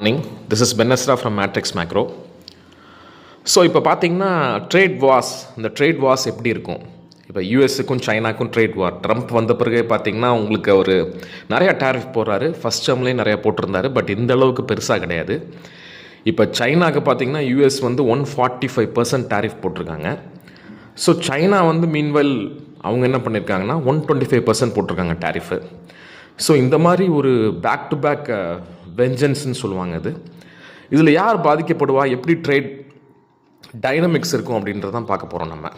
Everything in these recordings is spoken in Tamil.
மார்னிங் திஸ் இஸ் பென்னஸ்ரா ஃப்ரம் மேட்ரிக்ஸ் மேக்ரோ ஸோ இப்போ பார்த்தீங்கன்னா ட்ரேட் வாஸ் இந்த ட்ரேட் வாஸ் எப்படி இருக்கும்? இப்போ யூஎஸுக்கும் சைனாக்கும் ட்ரேட் வார் ட்ரம்ப் வந்த பிறகு பார்த்தீங்கன்னா உங்களுக்கு அவர் நிறையா டேரிஃப் போடுறாரு. ஃபஸ்ட் டேர்ம்லேயும் நிறையா போட்டிருந்தாரு. பட் இந்த அளவுக்கு பெருசாக கிடையாது. இப்போ சைனாக்கு பார்த்தீங்கன்னா யூஎஸ் வந்து one forty five percent tariff போட்டிருக்காங்க. ஸோ சைனா வந்து மீன்வெல் அவங்க என்ன பண்ணியிருக்காங்கன்னா ஒன் டுவெண்ட்டி ஃபைவ் பர்சன்ட் போட்டிருக்காங்க டேரிஃபு ஸோ இந்த மாதிரி ஒரு பேக் டு பேக் வெஞ்சன்ஸ்னு சொல்லுவாங்க அது. இதில் யார் பாதிக்கப்படுவா? எப்படி ட்ரேட் டைனமிக்ஸ் இருக்கும் அப்படின்றத தான் பார்க்க போகிறோம் நம்ம.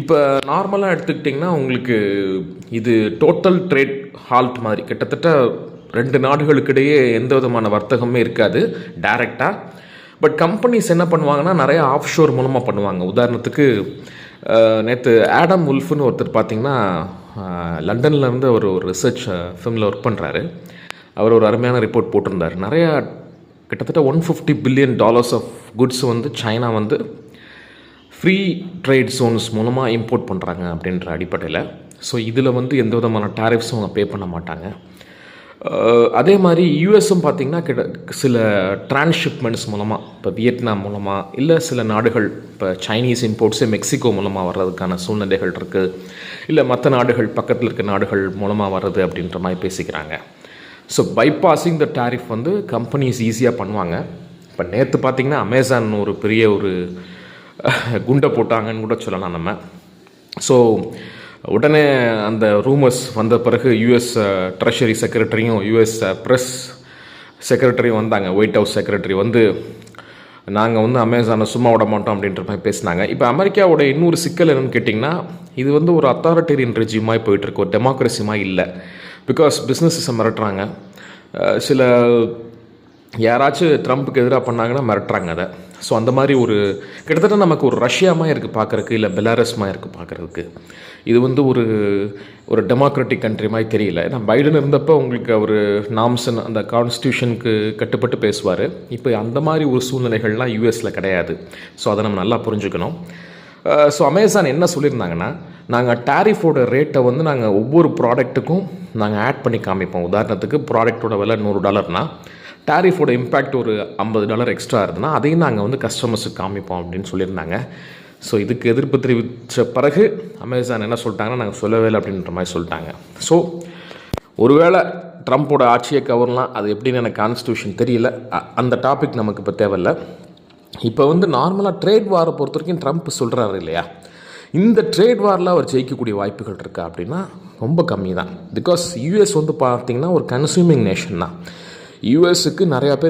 இப்போ நார்மலாக எடுத்துக்கிட்டிங்கன்னா உங்களுக்கு இது டோட்டல் ட்ரேட் ஹால்ட் மாதிரி. கிட்டத்தட்ட ரெண்டு நாடுகளுக்கிடையே எந்த விதமான வர்த்தகமே இருக்காது டைரெக்டாக பட் கம்பெனிஸ் என்ன பண்ணுவாங்கன்னா நிறைய ஆஃப் ஷோர் மூலமாக பண்ணுவாங்க. உதாரணத்துக்கு நேற்று ஆடம் உல்ஃப்னு ஒருத்தர் பார்த்தீங்கன்னா லண்டனில் இருந்து அவர் ஒரு ரிசர்ச் ஃபிலிமில் ஒர்க் பண்ணுறாரு அவர் ஒரு அருமையான ரிப்போர்ட் போட்டிருந்தார். நிறையா கிட்டத்தட்ட one fifty billion dollars of goods வந்து சைனா வந்து ஃப்ரீ ட்ரேட் ஜோன்ஸ் மூலமாக இம்போர்ட் பண்ணுறாங்க அப்படின்ற அடிப்படையில். ஸோ இதில் வந்து எந்த விதமான டேரிஃப்ஸும் அவங்க பே பண்ண மாட்டாங்க. அதே மாதிரி யூஎஸும் பார்த்திங்கன்னா கிட்ட சில டிரான்ஸ்ஷிப்மெண்ட்ஸ் மூலமாக இப்போ வியட்நாம் மூலமாக இல்லை சில நாடுகள் இப்போ சைனீஸ் இம்போர்ட்ஸே மெக்சிகோ மூலமாக வர்றதுக்கான சூழ்நிலைகள் இருக்குது இல்லை மற்ற நாடுகள் பக்கத்தில் இருக்க நாடுகள் மூலமாக வர்றது அப்படின்ற மாதிரி பேசிக்கிறாங்க. ஸோ பைபாஸிங் த டேரிஃப் வந்து கம்பெனிஸ் ஈஸியாக பண்ணுவாங்க. இப்போ நேற்று பார்த்திங்கன்னா அமேசான் ஒரு பெரிய ஒரு குண்டை போட்டாங்கன்னு கூட சொல்லலாம் நம்ம. ஸோ உடனே அந்த ரூமர்ஸ் வந்த பிறகு யூஎஸ் ட்ரெஷரி செக்ரட்டரியும் யூஎஸ் ப்ரெஸ் செக்ரட்டரியும் வந்தாங்க. ஒயிட் ஹவுஸ் செக்ரட்டரி வந்து நாங்கள் வந்து அமேசானை சும்மா விட மாட்டோம் அப்படின்ற மாதிரி பேசினாங்க. இப்போ அமெரிக்காவோட இன்னொரு சிக்கல் என்னென்னு கேட்டிங்கன்னா இது வந்து ஒரு அத்தாரிட்டேரியன் ரெஜியூமாய் போயிட்டுருக்கு ஒரு டெமோக்ரஸியமாக இல்லை. பிகாஸ் பிஸ்னஸஸை மிரட்டுறாங்க. சில யாராச்சும் ட்ரம்ப்புக்கு எதிராக பண்ணாங்கன்னா மிரட்டுறாங்க அதை. ஸோ அந்த மாதிரி ஒரு கிட்டத்தட்ட நமக்கு ஒரு ரஷ்யாமாக இருக்குது பார்க்குறதுக்கு இல்லை பெலாரஸ்மாக இருக்குது பார்க்குறதுக்கு. இது வந்து ஒரு ஒரு டெமோக்ராட்டிக் கண்ட்ரி மாதிரி தெரியல. ஏன்னா பைடன் இருந்தப்போ உங்களுக்கு அவர் நாம்சன் அந்த கான்ஸ்டியூஷனுக்கு கட்டுப்பட்டு பேசுவார். இப்போ அந்த மாதிரி ஒரு சூழ்நிலைகள்லாம் யூஎஸில் கிடையாது. ஸோ அதை நம்ம நல்லா புரிஞ்சுக்கணும். ஸோ அமேசான் என்ன சொல்லியிருந்தாங்கன்னா நாங்கள் டேரிஃபோட ரேட்டை வந்து நாங்கள் ஒவ்வொரு ப்ராடக்ட்டுக்கும் நாங்கள் ஆட் பண்ணி காமிப்போம். உதாரணத்துக்கு ப்ராடக்ட்டோட விலை நூறு டாலர்னால் டேரிஃபோட இம்பேக்ட் ஒரு ஐம்பது டாலர் எக்ஸ்ட்ரா இருந்ததுன்னா அதையும் நாங்கள் வந்து கஸ்டமர்ஸுக்கு காமிப்போம் அப்படின்னு சொல்லியிருந்தாங்க. ஸோ இதுக்கு எதிர்ப்பு தெரிவித்த பிறகு அமேசான் என்ன சொல்லிட்டாங்கன்னா நாங்கள் சொல்லவே இல்லை அப்படின்ற மாதிரி சொல்லிட்டாங்க. ஸோ ஒருவேளை ட்ரம்ப்போட ஆட்சியை கவர்லாம் அது எப்படின்னு எனக்கு கான்ஸ்டியூஷன் தெரியல. அந்த டாபிக் நமக்கு இப்போ தேவையில்லை. இப்போ வந்து நார்மலாக ட்ரேட் வாரை பொறுத்த வரைக்கும் ட்ரம்ப் சொல்கிறாரு இல்லையா? இந்த ட்ரேட் வாரில் அவர் ஜெயிக்கக்கூடிய வாய்ப்புகள் இருக்கா அப்படின்னா ரொம்ப கம்மி தான் பிகாஸ் யூஎஸ் வந்து பார்த்தீங்கன்னா ஒரு கன்சூமிங் நேஷன் தான். யூஎஸுக்கு நிறையா பேர்